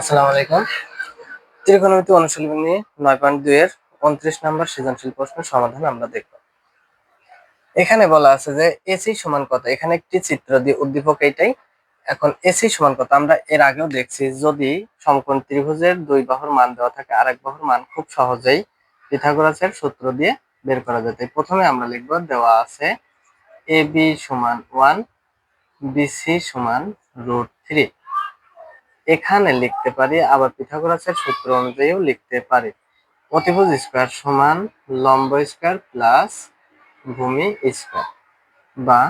আসসালামু আলাইকুম। ত্রিকোণমিতি অনুশীলনী নয় পয়েন্ট দুই এর উনত্রিশ নম্বর সৃজনশীল প্রশ্নের সমাধান আমরা দেখব। এখানে বলা আছে যে এসি সমান কত? এখানে একটি চিত্র দিয়ে উদ্দীপক এইটাই এখন এসি সমান কত? আমরা এর আগেও দেখছি, যদি সমকোণ ত্রিভুজের দুই বাহুর মান দেওয়া থাকে, আরেক বাহুর মান খুব সহজেই পিথাগোরাসের সূত্র দিয়ে বের করা যেত। প্রথমে আমরা লিখব, দেওয়া আছে এ বি সমান ওয়ান বিসি সমান রুট থ্রি এখানে লিখতে পারি, আবার পিথাগোরাসের সূত্র অনুযায়ীও লিখতে পারি। অতিভুজ স্কোয়ার সমান লম্ব স্কোয়ার প্লাস ভূমি স্কোয়ার বা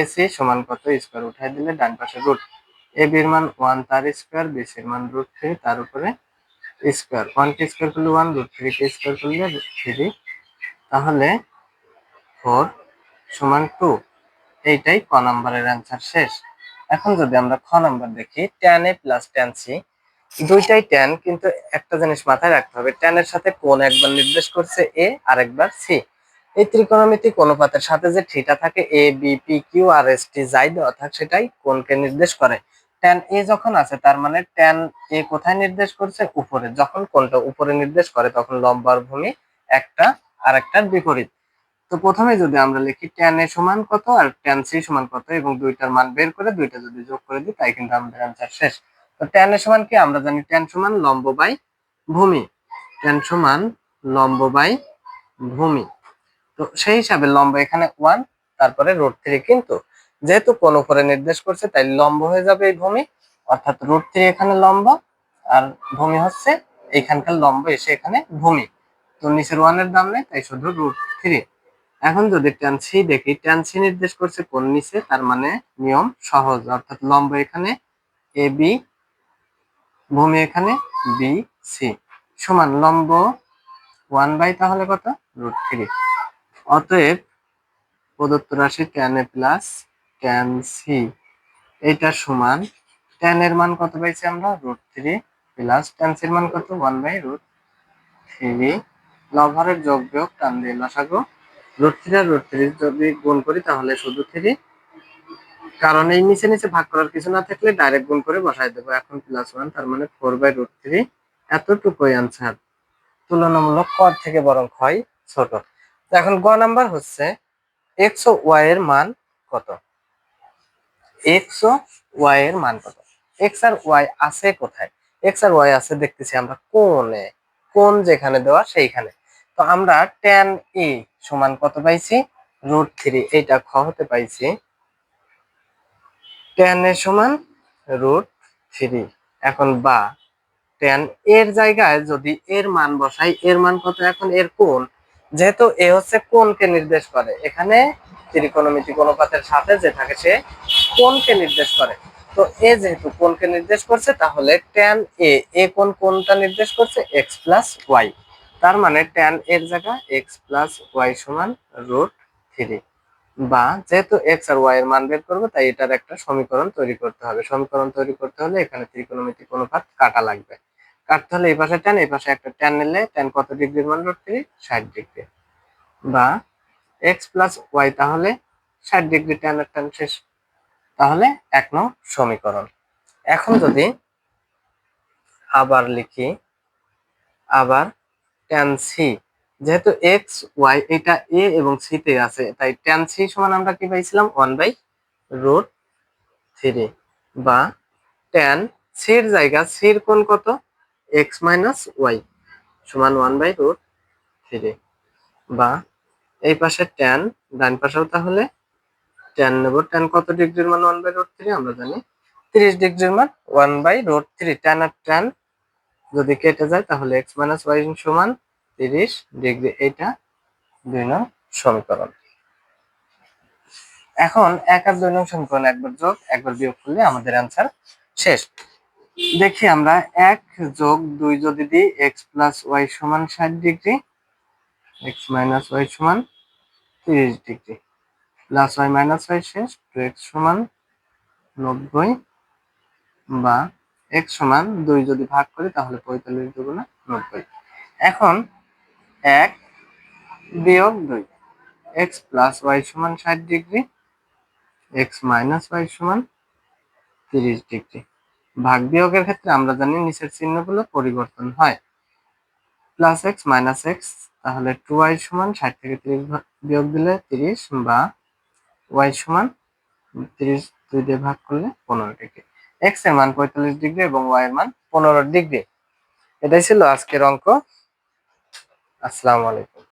এসি সমান কত স্কোয়ার? উঠাই দিলে ডান পাশে রুট এ বির মান ওয়ান তার স্কোয়ার বিসির মান রুট থ্রি তার উপরে স্কোয়ার। ওয়ান কে স্কোয়ার করলে ওয়ান রুট থ্রি কে স্কোয়ার করলে থ্রি তাহলে ফোর সমান টু এইটাই ক নাম্বারের অ্যান্সার শেষ। এখন যদি আমরা খ নাম্বার দেখি tan A plus tan C দুইটাই ট্যান কিন্তু একটা জিনিস মাথায় রাখতে হবে ট্যানের সাথে কোন একবার নির্দেশ করছে এ আর একবার সি এই ত্রিকোণমিতিক অনুপাতের সাথে যে থিটা থাকে A B P Q R S T যাই থাকে, সেটাই কোনকে নির্দেশ করে। ট্যান এ যখন আছে, তার মানে ট্যান এ কোথায় নির্দেশ করছে? উপরে। যখন কোনটা উপরে নির্দেশ করে, তখন লম্বার ভূমি একটা আর একটার বিপরীত। তো প্রথমে যদি আমরা লিখি ট্যান এ সমান কত আর ট্যান সি সমান কত এবং দুইটার মান বের করে দুইটা যদি যোগ করে দিই, তাই কিন্তু আমাদের অ্যান্সার শেষ। তো ট্যান এ সমান কি? আমরা জানি ট্যান সমান লম্ব বাই ভূমি। ট্যান সমান লম্ব বাই ভূমি। তো সেই হিসাবে লম্ব এখানে ওয়ান তারপরে রোড থ্রি কিন্তু যেহেতু কোন উপরে নির্দেশ করছে, তাই লম্ব হয়ে যাবে এই ভূমি। অর্থাৎ রোড থ্রি এখানে লম্ব আর ভূমি হচ্ছে এইখানকার লম্ব এসে এখানে ভূমি। তো নিচের ওয়ানের দাম নেই, তাই শুধু রুট থ্রি এখন যদি ট্যান সি দেখি ট্যান সি নির্দেশ করছে কোন নিচে? তার মানে নিয়ম সহজ, অর্থাৎ লম্ব এখানে এ বি ভূমি এখানে বি সি সমান লম্ব ওয়ান বাই তাহলে কত? রুট থ্রি অতএব প্রদত্ত রাশি tan A plus tan C এটা সমান ট্যান এর মান কত পাইছি আমরা? রুট থ্রি প্লাস ট্যান সির মান কত? ওয়ান বাই রুট থ্রি লভারের যোগ বিয়োগ টান দিয়ে লসাগো রুট থ্রি আর রুট থ্রি যদি গুণ করি তাহলে শুধু থ্রি। কারণ এই নিচে নিচে ভাগ করার কিছু না থাকলে ডাইরেক্ট গুণ করে বসাই দেবো। এখন প্লাস ওয়ান তার মানে ফোর বাই রুট থ্রি এতটুকুই আনসার তুলনামূলক কর থেকে বরং হয় ছোট। তো এখন গ নাম্বার হচ্ছে এক্স ও ওয়াই এর মান কত? এক্স ও ওয়াই এর মান কত? এক্স আর ওয়াই আছে কোথায়? এক্স আর ওয়াই আছে দেখতেছি আমরা কোনে কোন যেখানে দেওয়া সেইখানে। তো আমরা ট্যান ই সমান কত পাইছি? রুট থ্রি এইটা খ হতে পাইছি। ট্যান এ সমান রুট থ্রি এখন বা ট্যান এর জায়গায় যদি এর মান বসাই, এর মান কত এখন? এর কোন যেহেতু এ হচ্ছে কোনকে নির্দেশ করে, এখানে ত্রিকোণমিতিক অনুপাতের সাথে যে থাকে, সে কোনকে নির্দেশ করে। তো এ যেহেতু কোনকে নির্দেশ করছে, তাহলে ট্যান এ এ কোন কোনটা নির্দেশ করছে? এক্স প্লাস ওয়াই তার মানে ট্যান এর জায়গা এক্স প্লাস ওয়াই সমান রুট থ্রি বা যেহেতু এক্স আর ওয়াই এর মান বের করব, তাই এটার একটা সমীকরণ তৈরি করতে হবে। সমীকরণ তৈরি করতে হলে এখানে ত্রিকোণমিতিক অনুপাত কাটা লাগবে। কাটতে হলে এই পাশে ট্যান এই পাশে একটা ট্যান নিলে ট্যান কত ডিগ্রির মান? রুট থ্রি ষাট ডিগ্রি। বা এক্স প্লাস ওয়াই তাহলে ষাট ডিগ্রি ট্যানের ট্যান শেষ। তাহলে এক নং সমীকরণ। এখন যদি আবার লিখি, আবার ট্যান সি যেহেতু এক্স ওয়াই এটা এ এবং সি তে আছে, তাই ট্যান সি সমান আমরা কি পাইছিলাম? ওয়ান বাই রুট থ্রি বা ট্যান সির জায়গা সির কোন কত? এক্স মাইনাস ওয়াই সমান ওয়ান বাই রুট থ্রি বা এই পাশে ট্যান ডান পাশেও তাহলে ট্যান নেব। ট্যান কত ডিগ্রির মান? ওয়ান বাই রুট থ্রি আমরা জানি তিরিশ ডিগ্রির মান one by root three tan R tan যদি কেটে যায়, তাহলে এক্স মাইনাস ওয়াই সমান তিরিশ ডিগ্রি, এটা দুই নং সমীকরণ। এখন এক আর দুই নং সমীকরণ একবার যোগ, একবার বিয়োগ করলে আমাদের অ্যান্সার শেষ। দেখি আমরা এক যোগ দুই যদি দিই এক্স প্লাস ওয়াই সমান ষাট ডিগ্রি এক্স মাইনাস ওয়াই সমান তিরিশ degree plus y minus y শেষ টু এক্স সমান নব্বই বা এক্স সমান দুই যদি ভাগ করি, তাহলে পঁয়তাল্লিশ দুগুণা নব্বই। এখন এক বিয়োগ দুই। এক্স প্লাস ওয়াই সমান ষাট ডিগ্রি এক্স মাইনাস ওয়াই সমান তিরিশ ডিগ্রি। ভাগ বিয়োগের ক্ষেত্রে আমরা জানি নিচের চিহ্নগুলো পরিবর্তন হয়। প্লাস এক্স মাইনাস এক্স তাহলে টু ওয়াই সমান ষাট থেকে তিরিশ বিয়োগ দিলে তিরিশ বা ওয়াই সমান তিরিশ দুই দিয়ে ভাগ করলে পনেরো ডিগ্রি। এক্সের মান পঁয়তাল্লিশ ডিগ্রি এবং ওয়াই এর মান পনেরো ডিগ্রি। এটাই ছিল আজকের অঙ্ক। আসসালামু আলাইকুম।